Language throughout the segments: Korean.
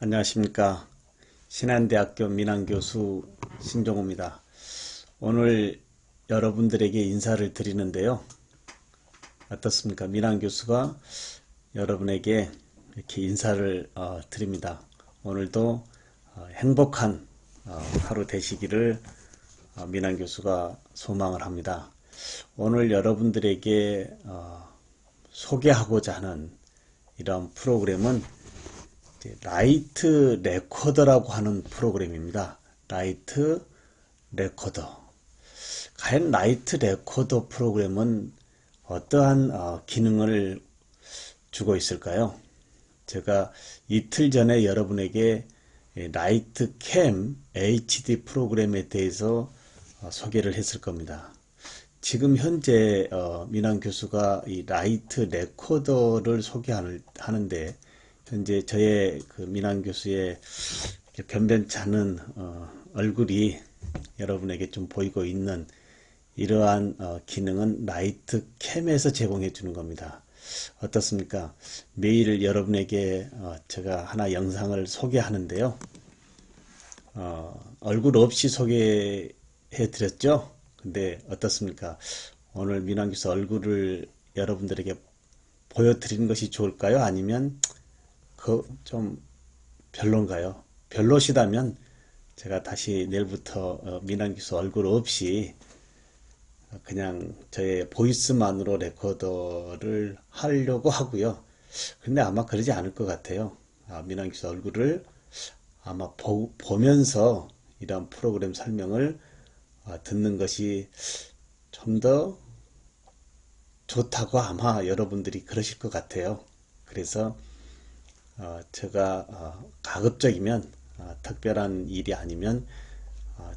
안녕하십니까. 신한대학교 민항교수 신종호입니다. 오늘 여러분들에게 인사를 드리는데요. 어떻습니까? 민항교수가 여러분에게 이렇게 인사를 어, 드립니다. 오늘도 어, 행복한 어, 하루 되시기를 어, 민항교수가 소망을 합니다. 오늘 여러분들에게 어, 소개하고자 하는 이런 프로그램은 라이트 레코더라고 하는 프로그램입니다. 라이트 레코더. 과연 라이트 레코더 프로그램은 어떠한 어, 기능을 주고 있을까요? 제가 이틀 전에 여러분에게 이 라이트 캠 HD 프로그램에 대해서 어, 소개를 했을 겁니다. 지금 현재 어, 민환 교수가 이 라이트 레코더를 소개하는데 현재 저의 그 민환 교수의 변변치 않은 어, 얼굴이 여러분에게 좀 보이고 있는 이러한 어, 기능은 라이트 캠에서 제공해 주는 겁니다. 어떻습니까? 매일 여러분에게 어, 제가 하나 영상을 소개하는데요. 어, 얼굴 없이 소개해 드렸죠? 근데 어떻습니까? 오늘 민환 교수 얼굴을 여러분들에게 보여드리는 것이 좋을까요? 아니면 그 좀 별론가요? 별로시다면 제가 다시 내일부터 어, 민환 교수 얼굴 없이 그냥 저의 보이스만으로 레코더를 하려고 하고요. 근데 아마 그러지 않을 것 같아요. 아, 민환 교수 얼굴을 아마 보, 보면서 이런 프로그램 설명을 어, 듣는 것이 좀 더 좋다고 아마 여러분들이 그러실 것 같아요. 그래서 어, 제가 어, 가급적이면 어, 특별한 일이 아니면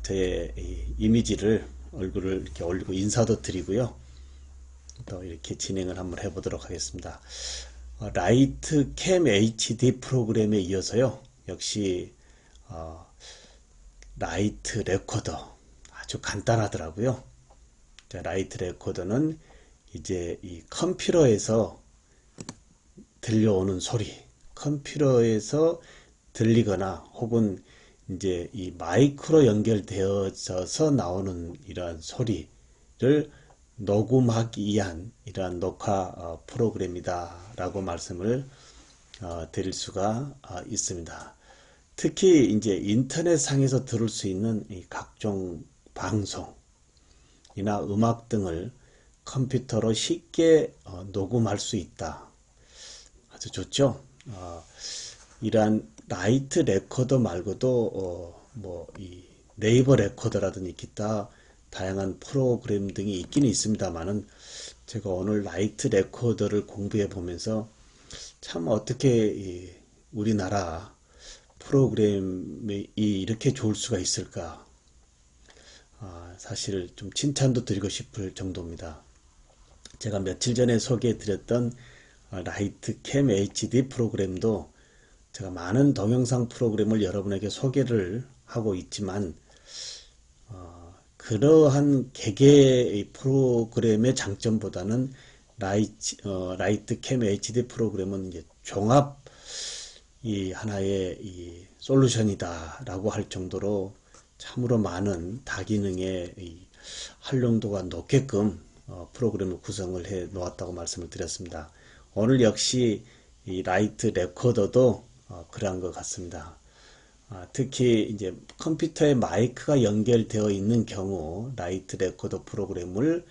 이 이미지를 얼굴을 이렇게 올리고 인사도 드리고요. 또 이렇게 진행을 한번 해보도록 하겠습니다. 어, 라이트 캠 HD 프로그램에 이어서요. 역시 어, 라이트 레코더 아주 간단하더라고요. 자, 라이트 레코더는 이제 이 컴퓨터에서 들려오는 소리, 컴퓨터에서 들리거나 혹은 이제 이 마이크로 연결되어져서 나오는 이러한 소리를 녹음하기 위한 이러한 녹화 어, 프로그램이다 라고 말씀을 어, 드릴 수가 어, 있습니다. 특히 이제 인터넷상에서 들을 수 있는 이 각종 방송이나 음악 등을 컴퓨터로 쉽게 어, 녹음할 수 있다. 아주 좋죠? 어, 이러한 라이트 레코더 말고도 어, 뭐이 네이버 레코더라든지 기타 다양한 프로그램 등이 있기는 있습니다만은 제가 오늘 라이트 레코더를 공부해 보면서 참 어떻게 이 우리나라 프로그램이 이렇게 좋을 수가 있을까? 아, 사실 좀 칭찬도 드리고 싶을 정도입니다. 제가 며칠 전에 소개해 드렸던 어, 라이트 캠 HD 프로그램도 제가 많은 동영상 프로그램을 여러분에게 소개를 하고 있지만 어, 그러한 개개의 프로그램의 장점보다는 라이트, 어, 라이트 캠 HD 프로그램은 이제 종합 이 하나의 이 솔루션이다라고 할 정도로 참으로 많은 다기능의 이 활용도가 높게끔 어, 프로그램을 구성을 해 놓았다고 말씀을 드렸습니다. 오늘 역시 이 라이트 레코더도 어, 그러한 것 같습니다. 아, 특히 이제 컴퓨터에 마이크가 연결되어 있는 경우 라이트 레코더 프로그램을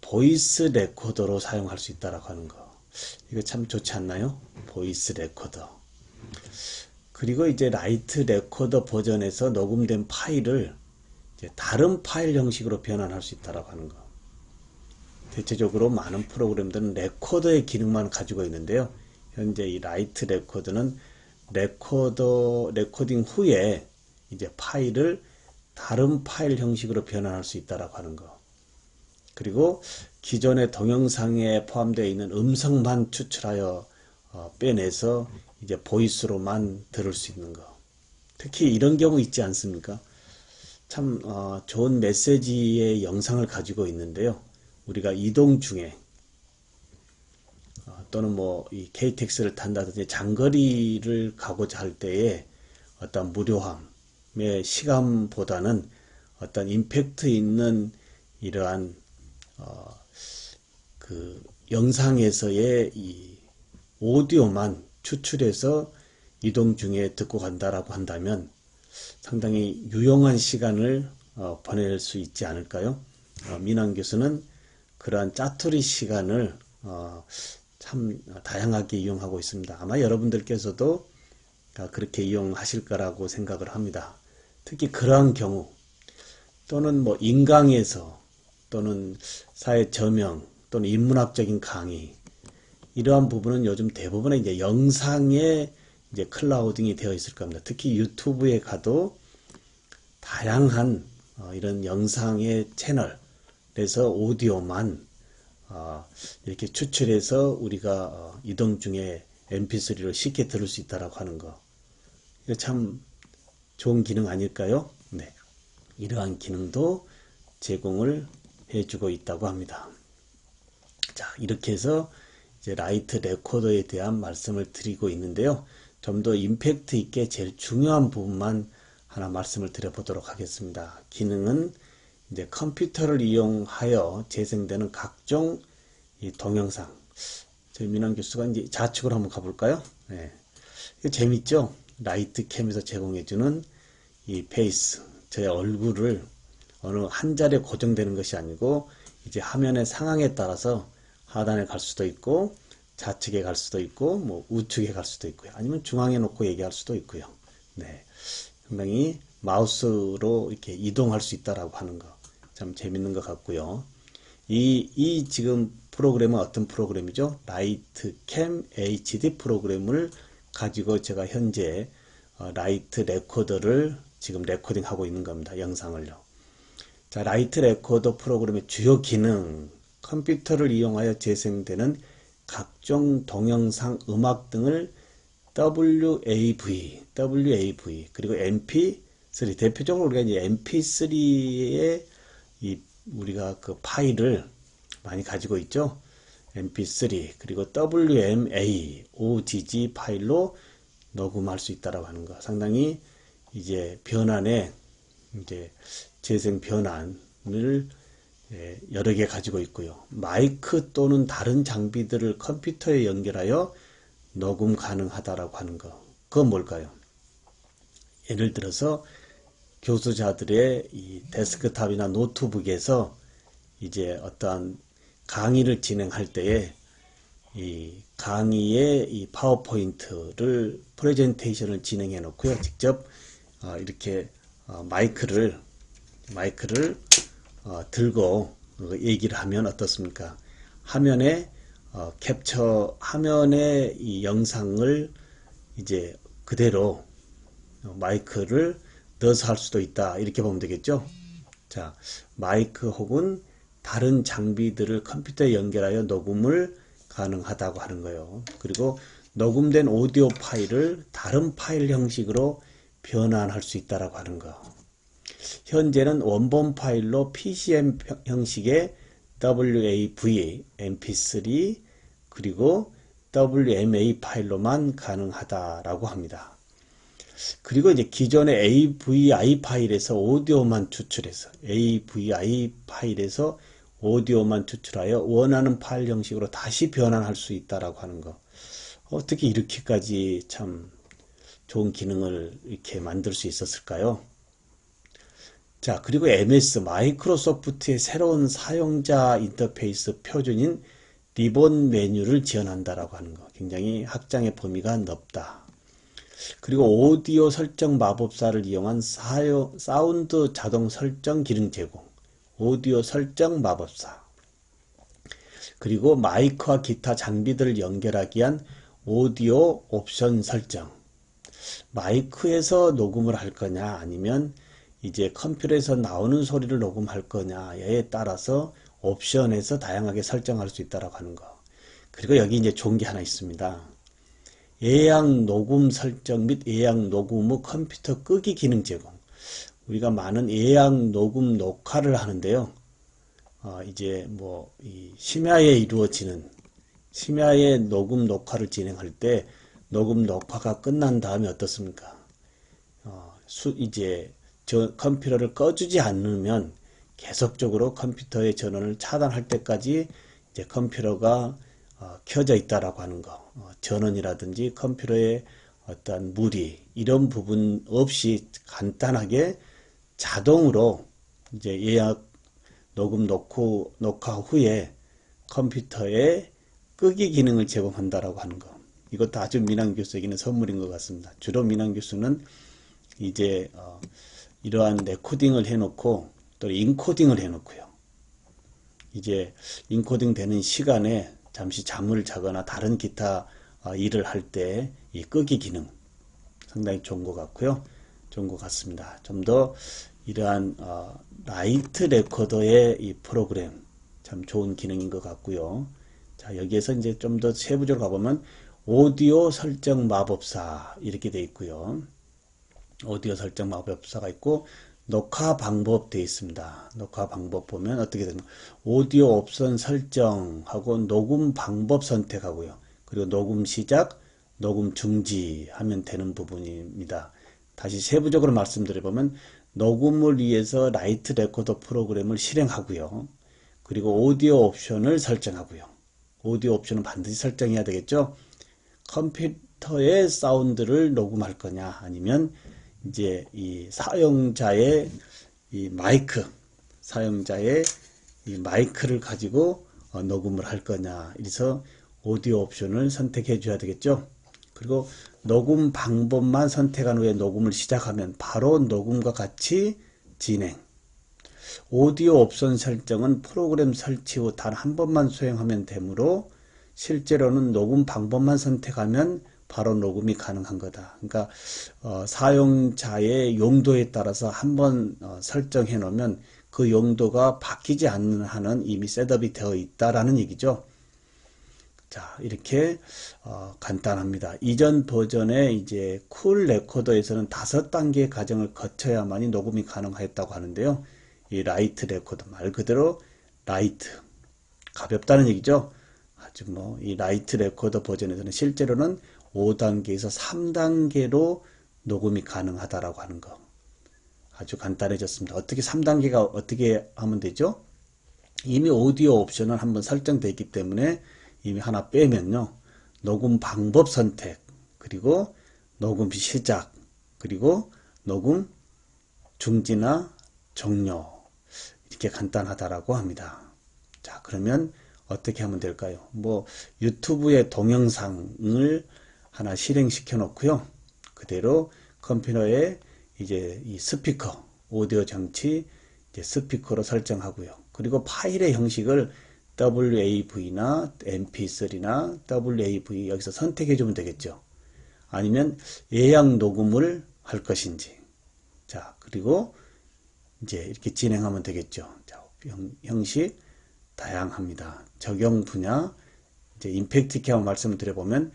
보이스 레코더로 사용할 수 있다라고 하는 거. 이거 참 좋지 않나요? 보이스 레코더. 그리고 이제 라이트 레코더 버전에서 녹음된 파일을 다른 파일 형식으로 변환할 수 있다라고 하는 거. 대체적으로 많은 프로그램들은 레코더의 기능만 가지고 있는데요. 현재 이 라이트 레코더는 레코더 레코딩 후에 이제 파일을 다른 파일 형식으로 변환할 수 있다라고 하는 거. 그리고 기존의 동영상에 포함되어 있는 음성만 추출하여 어, 빼내서 이제 보이스로만 들을 수 있는 거. 특히 이런 경우 있지 않습니까? 참 어, 좋은 메시지의 영상을 가지고 있는데요. 우리가 이동 중에 어, 또는 뭐 이 KTX를 탄다든지 장거리를 가고자 할 때에 어떤 무료함의 시간보다는 어떤 임팩트 있는 이러한 어, 그 영상에서의 이 오디오만 추출해서 이동 중에 듣고 간다라고 한다면 상당히 유용한 시간을 어, 보낼 수 있지 않을까요? 어, 민환 교수는 그러한 짜투리 시간을 어, 참 다양하게 이용하고 있습니다. 아마 여러분들께서도 아, 그렇게 이용하실 거라고 생각을 합니다. 특히 그러한 경우 또는 뭐 인강에서 또는 사회 저명 또는 인문학적인 강의 이러한 부분은 요즘 대부분의 이제 영상에 이제 클라우딩이 되어 있을 겁니다. 특히 유튜브에 가도 다양한 어, 이런 영상의 채널 에서 오디오만 어, 이렇게 추출해서 우리가 어, 이동 중에 mp3로 쉽게 들을 수 있다라고 하는 거. 이거 참 좋은 기능 아닐까요? 네. 이러한 기능도 제공을 해주고 있다고 합니다. 자, 이렇게 해서 이제 라이트 레코더에 대한 말씀을 드리고 있는데요. 좀 더 임팩트 있게 제일 중요한 부분만 하나 말씀을 드려보도록 하겠습니다. 기능은 이제 컴퓨터를 이용하여 재생되는 각종 이 동영상. 저희 민환 교수가 이제 좌측으로 한번 가볼까요? 네. 재밌죠? 라이트 캠에서 제공해주는 이 페이스, 저의 얼굴을 어느 한 자리에 고정되는 것이 아니고 이제 화면의 상황에 따라서 하단에 갈 수도 있고 좌측에 갈 수도 있고 뭐 우측에 갈 수도 있고요. 아니면 중앙에 놓고 얘기할 수도 있고요. 네. 상당히 마우스로 이렇게 이동할 수 있다라고 하는 거. 참 재밌는 것 같고요. 이, 이 지금 프로그램은 어떤 프로그램이죠? 라이트 캠 HD 프로그램을 가지고 제가 현재 어, 라이트 레코더를 지금 레코딩 하고 있는 겁니다. 영상을요. 자, 라이트 레코더 프로그램의 주요 기능, 컴퓨터를 이용하여 재생되는 각종 동영상, 음악 등을 WAV, WAV, 그리고 MP3, 대표적으로 우리가 이제 MP3의 이 우리가 그 파일을 많이 가지고 있죠. MP3 그리고 WMA, OGG 파일로 녹음할 수 있다라고 하는 거. 상당히 이제 변환에 이제 재생 변환을 예, 여러 개 가지고 있고요. 마이크 또는 다른 장비들을 컴퓨터에 연결하여 녹음 가능하다라고 하는 거. 그건 뭘까요? 예를 들어서 교수자들의 이 데스크탑이나 노트북에서 이제 어떠한 강의를 진행할 때에 이 강의의 이 파워포인트를 프레젠테이션을 진행해 놓고요. 직접 어, 이렇게 어, 마이크를 마이크를 어, 들고 얘기를 하면 어떻습니까? 화면에 어, 캡처 화면에 이 영상을 이제 그대로 마이크를 넣어서 할 수도 있다 이렇게 보면 되겠죠. 자 마이크 혹은 다른 장비들을 컴퓨터에 연결하여 녹음을 가능하다고 하는 거예요. 그리고 녹음된 오디오 파일을 다른 파일 형식으로 변환할 수 있다라고 하는 거. 현재는 원본 파일로 PCM 형식의 WAV, MP3 그리고 WMA 파일로만 가능하다라고 합니다. 그리고 이제 기존의 AVI 파일에서 오디오만 추출해서 AVI 파일에서 오디오만 추출하여 원하는 파일 형식으로 다시 변환할 수 있다라고 하는 거. 어떻게 이렇게까지 참 좋은 기능을 이렇게 만들 수 있었을까요? 자, 그리고 MS 마이크로소프트의 새로운 사용자 인터페이스 표준인 리본 메뉴를 지원한다라고 하는 거. 굉장히 확장의 범위가 넓다. 그리고 오디오 설정 마법사를 이용한 사용, 사운드 자동 설정 기능 제공. 오디오 설정 마법사. 그리고 마이크와 기타 장비들을 연결하기 위한 오디오 옵션 설정. 마이크에서 녹음을 할 거냐 아니면 이제 컴퓨터에서 나오는 소리를 녹음할 거냐에 따라서 옵션에서 다양하게 설정할 수 있다라고 하는 거. 그리고 여기 이제 좋은 게 하나 있습니다. 예약 녹음 설정 및 예약 녹음 후 컴퓨터 끄기 기능 제공. 우리가 많은 예약 녹음 녹화를 하는데요. 어, 이제 뭐, 이 심야에 이루어지는 심야에 녹음 녹화를 진행할 때 녹음 녹화가 끝난 다음에 어떻습니까? 어, 수, 이제 저 컴퓨터를 꺼주지 않으면 계속적으로 컴퓨터의 전원을 차단할 때까지 이제 컴퓨터가 어, 켜져 있다라고 하는 거. 어, 전원이라든지 컴퓨터의 어떠한 무리 이런 부분 없이 간단하게 자동으로 이제 예약 녹음 놓고 녹화 후에 컴퓨터에 끄기 기능을 제공한다라고 하는 거. 이것도 아주 민항 교수에게는 선물인 것 같습니다. 주로 민항 교수는 이제 어, 이러한 레코딩을 해놓고 또 인코딩을 해놓고요. 이제 인코딩 되는 시간에 잠시 잠을 자거나 다른 기타 어, 일을 할 때 이 끄기 기능 상당히 좋은 것 같고요. 좋은 것 같습니다. 좀 더 이러한 어, 라이트 레코더의 이 프로그램 참 좋은 기능인 것 같고요. 자 여기에서 이제 좀 더 세부적으로 가보면 오디오 설정 마법사 이렇게 돼 있고요. 오디오 설정 마법사가 있고 녹화 방법 되어 있습니다. 녹화 방법 보면 어떻게 되는 오디오 옵션 설정하고 녹음 방법 선택하고요. 그리고 녹음 시작, 녹음 중지 하면 되는 부분입니다. 다시 세부적으로 말씀드려보면 녹음을 위해서 라이트 레코더 프로그램을 실행하고요. 그리고 오디오 옵션을 설정하고요. 오디오 옵션은 반드시 설정해야 되겠죠. 컴퓨터의 사운드를 녹음할 거냐 아니면 이제 이 사용자의 이 마이크 사용자의 이 마이크를 가지고 어, 녹음을 할 거냐 이래서 오디오 옵션을 선택해 줘야 되겠죠. 그리고 녹음 방법만 선택한 후에 녹음을 시작하면 바로 녹음과 같이 진행. 오디오 옵션 설정은 프로그램 설치 후 단 한 번만 수행하면 되므로 실제로는 녹음 방법만 선택하면 바로 녹음이 가능한 거다. 그러니까 어, 사용자의 용도에 따라서 한번 어, 설정해 놓으면 그 용도가 바뀌지 않는 한은 이미 셋업이 되어 있다라는 얘기죠. 자, 이렇게 어, 간단합니다. 이전 버전의 이제 쿨 레코더에서는 다섯 단계의 과정을 거쳐야만이 녹음이 가능하였다고 하는데요. 이 라이트 레코더 말 그대로 라이트 가볍다는 얘기죠. 아주 뭐 이 라이트 레코더 버전에서는 실제로는 5단계에서 3단계로 녹음이 가능하다라고 하는 거. 아주 간단해졌습니다. 어떻게 3단계가 어떻게 하면 되죠? 이미 오디오 옵션은 한번 설정되어 있기 때문에 이미 하나 빼면요. 녹음 방법 선택, 그리고 녹음 시작, 그리고 녹음 중지나 종료. 이렇게 간단하다라고 합니다. 자, 그러면 어떻게 하면 될까요? 뭐 유튜브의 동영상을 하나 실행시켜 놓고요. 그대로 컴퓨터에 이제 이 스피커, 오디오 장치 스피커로 설정하고요. 그리고 파일의 형식을 WAV나 MP3나 WAV 여기서 선택해 주면 되겠죠. 아니면 예약 녹음을 할 것인지. 자, 그리고 이제 이렇게 진행하면 되겠죠. 자, 형, 식 다양합니다. 적용 분야 이제 임팩트 한번 말씀을 드려보면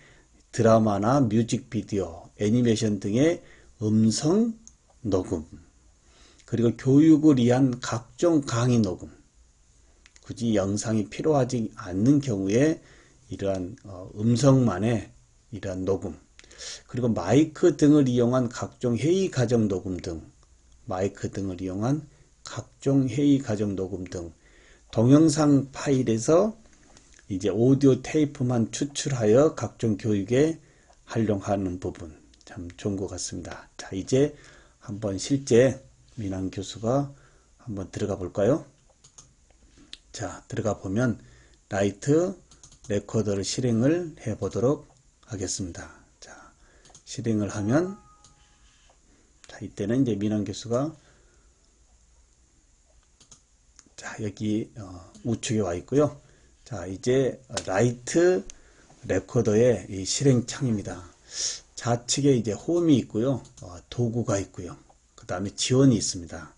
드라마나 뮤직비디오, 애니메이션 등의 음성 녹음, 그리고 교육을 위한 각종 강의 녹음, 굳이 영상이 필요하지 않는 경우에 이러한 어, 음성만의 이러한 녹음, 그리고 마이크 등을 이용한 각종 회의 과정 녹음 등, 마이크 등을 이용한 각종 회의 과정 녹음 등, 동영상 파일에서 이제 오디오 테이프만 추출하여 각종 교육에 활용하는 부분 참 좋은 것 같습니다. 자, 이제 한번 실제 민환 교수가 한번 들어가 볼까요? 자, 들어가 보면 라이트 레코더를 실행을 해 보도록 하겠습니다. 자, 실행을 하면 자, 이때는 이제 민환 교수가 자, 여기 어, 우측에 와 있고요. 자, 이제 라이트 레코더의 이 실행창입니다. 좌측에 이제 홈이 있고요. 어, 도구가 있고요. 그 다음에 지원이 있습니다.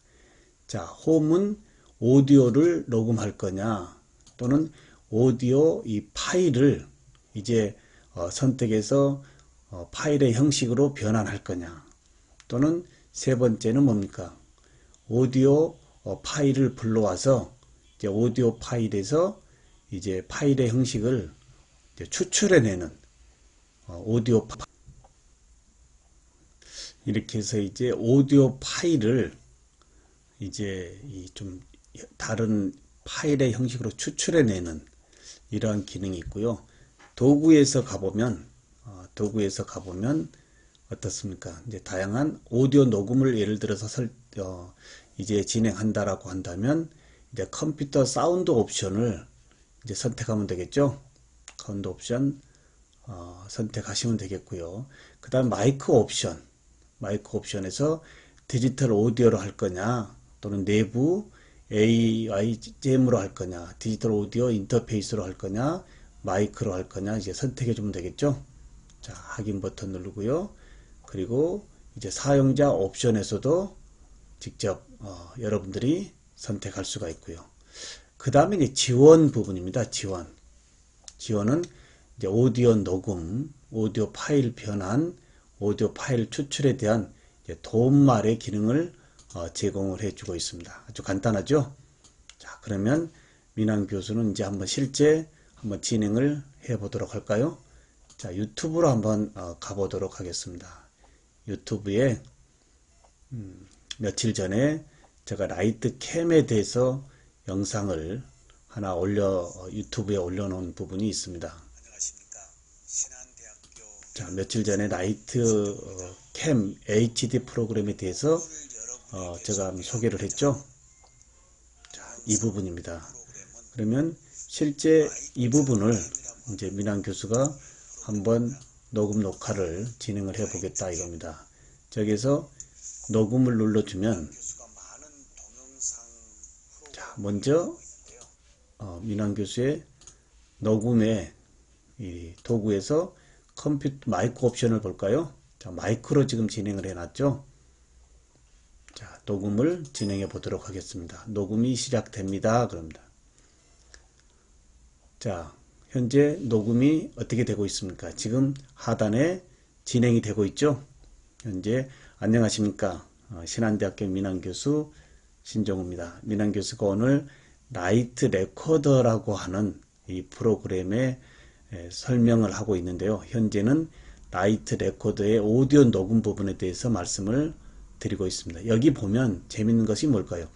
자, 홈은 오디오를 녹음할 거냐 또는 오디오 이 파일을 이제 어, 선택해서 어, 파일의 형식으로 변환할 거냐 또는 세 번째는 뭡니까 오디오 어, 파일을 불러와서 이제 오디오 파일에서 이제 파일의 형식을 추출해내는 어, 오디오 파 이렇게 해서 이제 오디오 파일을 이제 이좀 다른 파일의 형식으로 추출해내는 이러한 기능이 있고요. 도구에서 가보면 어, 도구에서 가보면 어떻습니까? 이제 다양한 오디오 녹음을 예를 들어서 설, 어, 이제 진행한다라고 한다면 이제 컴퓨터 사운드 옵션을 이제 선택하면 되겠죠. 사운드 옵션 어, 선택하시면 되겠고요. 그 다음 마이크 옵션 마이크 옵션에서 디지털 오디오로 할 거냐 또는 내부 AI잼으로 할 거냐 디지털 오디오 인터페이스로 할 거냐 마이크로 할 거냐 이제 선택해 주면 되겠죠. 자 확인 버튼 누르고요. 그리고 이제 사용자 옵션에서도 직접 어, 여러분들이 선택할 수가 있고요. 그 다음에 이제 지원 부분입니다. 지원. 지원은 이제 오디오 녹음, 오디오 파일 변환, 오디오 파일 추출에 대한 도움말의 기능을 어, 제공을 해주고 있습니다. 아주 간단하죠? 자, 그러면 민환 교수는 이제 한번 실제 한번 진행을 해 보도록 할까요? 자, 유튜브로 한번 어, 가보도록 하겠습니다. 유튜브에 음, 며칠 전에 제가 라이트 캠에 대해서 영상을 하나 올려 어, 유튜브에 올려놓은 부분이 있습니다. 안녕하십니까. 신한대학교 자, 며칠 전에 라이트 어, 캠 HD 프로그램에 대해서 어, 제가 소개를 했죠. 자, 이 부분입니다. 그러면 실제 이 부분을 이제 민환 교수가 한번 녹음 녹화를 진행을 해 보겠다 이겁니다. 저기서 녹음을 눌러주면 교수가 많은 동영상 자, 먼저 어, 민환 교수의 녹음의 이 도구에서 컴퓨터 마이크 옵션을 볼까요? 자, 마이크로 지금 진행을 해놨죠. 자, 녹음을 진행해 보도록 하겠습니다. 녹음이 시작됩니다. 그럽니다. 자, 현재 녹음이 어떻게 되고 있습니까? 지금 하단에 진행이 되고 있죠. 현재 안녕하십니까? 어, 신한대학교 민환교수 신종우입니다. 민환교수가 오늘 라이트 레코더라고 하는 이 프로그램의 에, 설명을 하고 있는데요. 현재는 라이트 레코더의 오디오 녹음 부분에 대해서 말씀을 드리고 있습니다. 여기 보면 재밌는 것이 뭘까요?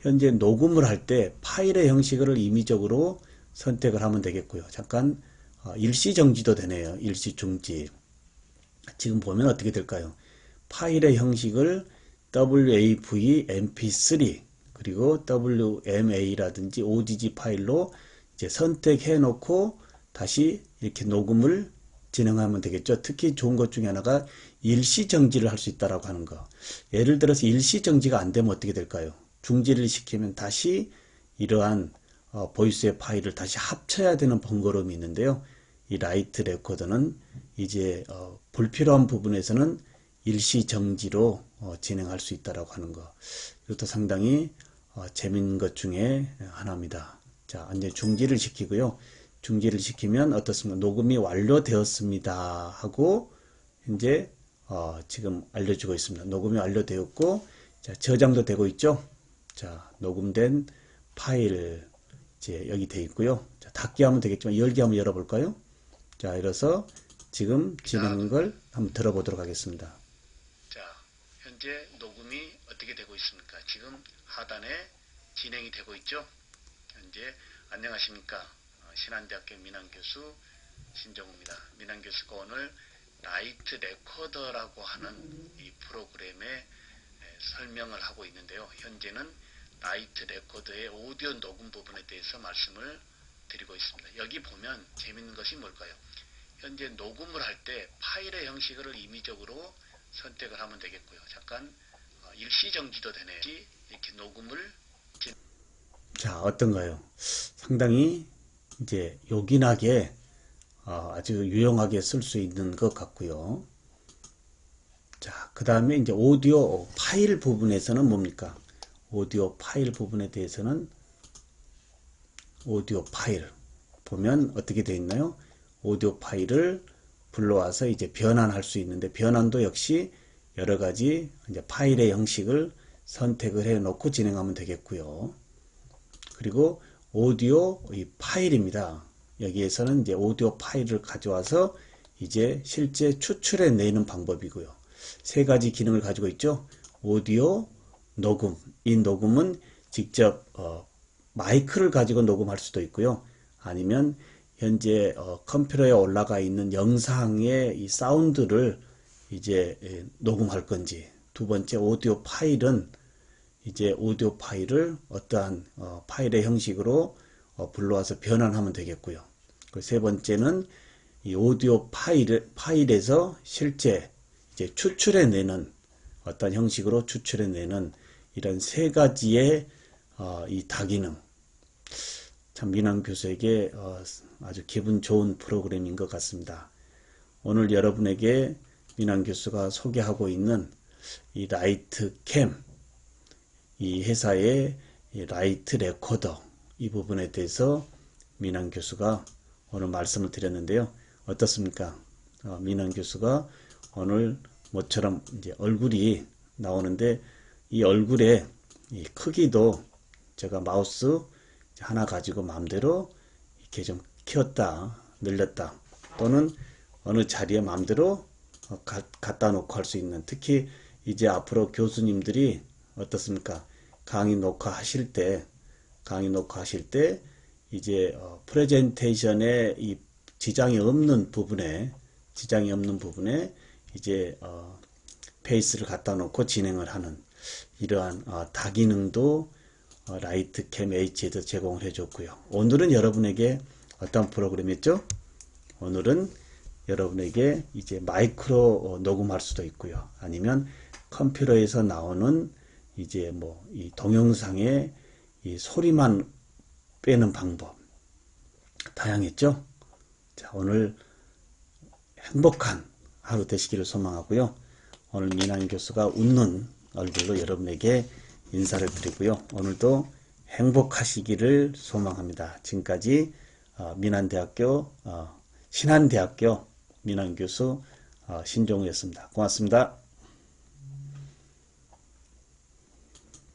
현재 녹음을 할 때 파일의 형식을 임의적으로 선택을 하면 되겠고요. 잠깐 어, 일시 정지도 되네요. 일시 중지. 지금 보면 어떻게 될까요? 파일의 형식을 WAV, MP3 그리고 WMA라든지 OGG 파일로 이제 선택해 놓고 다시 이렇게 녹음을 진행하면 되겠죠. 특히 좋은 것 중에 하나가 일시 정지를 할 수 있다라고 하는 거. 예를 들어서 일시 정지가 안 되면 어떻게 될까요? 중지를 시키면 다시 이러한 어, 보이스의 파일을 다시 합쳐야 되는 번거로움이 있는데요. 이 라이트 레코더는 이제 어, 불필요한 부분에서는 일시 정지로 어, 진행할 수 있다라고 하는 거. 이것도 상당히 어, 재밌는 것 중에 하나입니다. 자, 이제 중지를 시키고요. 중지를 시키면 어떻습니까? 녹음이 완료되었습니다. 하고 현재 어, 지금 알려주고 있습니다. 녹음이 완료되었고 자, 저장도 되고 있죠. 자, 녹음된 파일 이제 여기 돼 있고요. 자, 닫기 하면 되겠지만 열기 한번 열어볼까요? 자, 이래서 지금 진행한 걸 한번 들어보도록 하겠습니다. 자, 현재 녹음이 어떻게 되고 있습니까? 지금 하단에 진행이 되고 있죠. 현재 안녕하십니까? 어, 신한대학교 민환교수 신정우입니다. 민환교수가 오늘 라이트 레코더라고 하는 이 프로그램의 에, 설명을 하고 있는데요. 현재는 라이트 레코더의 오디오 녹음 부분에 대해서 말씀을 드리고 있습니다. 여기 보면 재밌는 것이 뭘까요? 현재 녹음을 할 때 파일의 형식을 임의적으로 선택을 하면 되겠고요. 잠깐 어, 일시 정지도 되네요. 이렇게 녹음을 진... 자 어떤가요? 상당히 이제 요긴하게 어, 아주 유용하게 쓸 수 있는 것 같고요. 자, 그 다음에 이제 오디오 파일 부분에서는 뭡니까? 오디오 파일 부분에 대해서는 오디오 파일 보면 어떻게 되어 있나요? 오디오 파일을 불러와서 이제 변환할 수 있는데 변환도 역시 여러 가지 이제 파일의 형식을 선택을 해 놓고 진행하면 되겠고요. 그리고 오디오 이 파일입니다. 여기에서는 이제 오디오 파일을 가져와서 이제 실제 추출해 내는 방법이고요. 세 가지 기능을 가지고 있죠. 오디오, 녹음. 이 녹음은 직접 어, 마이크를 가지고 녹음할 수도 있고요. 아니면 현재 어, 컴퓨터에 올라가 있는 영상의 이 사운드를 이제 예, 녹음할 건지 두 번째 오디오 파일은 이제 오디오 파일을 어떠한 어, 파일의 형식으로 어, 불러와서 변환하면 되겠고요. 그 세 번째는 이 오디오 파일 파일에서 실제 이제 추출해내는 어떤 형식으로 추출해내는 이런 세 가지의 어, 이 다기능 참 민환 교수에게 어, 아주 기분 좋은 프로그램인 것 같습니다. 오늘 여러분에게 민환 교수가 소개하고 있는 이 라이트 캠, 이 회사의 이 라이트 레코더 이 부분에 대해서 민환 교수가 오늘 말씀을 드렸는데요. 어떻습니까? 어, 민환 교수가 오늘 모처럼 이제 얼굴이 나오는데 이 얼굴의 이 크기도 제가 마우스 하나 가지고 마음대로 이렇게 좀 키웠다, 늘렸다, 또는 어느 자리에 마음대로 어, 가- 갖다 놓고 할 수 있는 특히 이제 앞으로 교수님들이 어떻습니까? 강의 녹화하실 때, 강의 녹화하실 때 이제 어, 프레젠테이션에 이 지장이 없는 부분에 지장이 없는 부분에 이제 어, 페이스를 갖다 놓고 진행을 하는 이러한 어, 다기능도 어, 라이트 캠 H에도 제공을 해줬고요. 오늘은 여러분에게 어떤 프로그램이었죠? 오늘은 여러분에게 이제 마이크로 어, 녹음할 수도 있고요. 아니면 컴퓨터에서 나오는 이제 뭐 이 동영상의 이 소리만 빼는 방법 다양했죠? 자, 오늘 행복한 하루 되시기를 소망하고요. 오늘 민한 교수가 웃는 얼굴로 여러분에게 인사를 드리고요. 오늘도 행복하시기를 소망합니다. 지금까지 어, 민한대학교 어, 신한대학교 민한 교수 어, 신종우였습니다. 고맙습니다.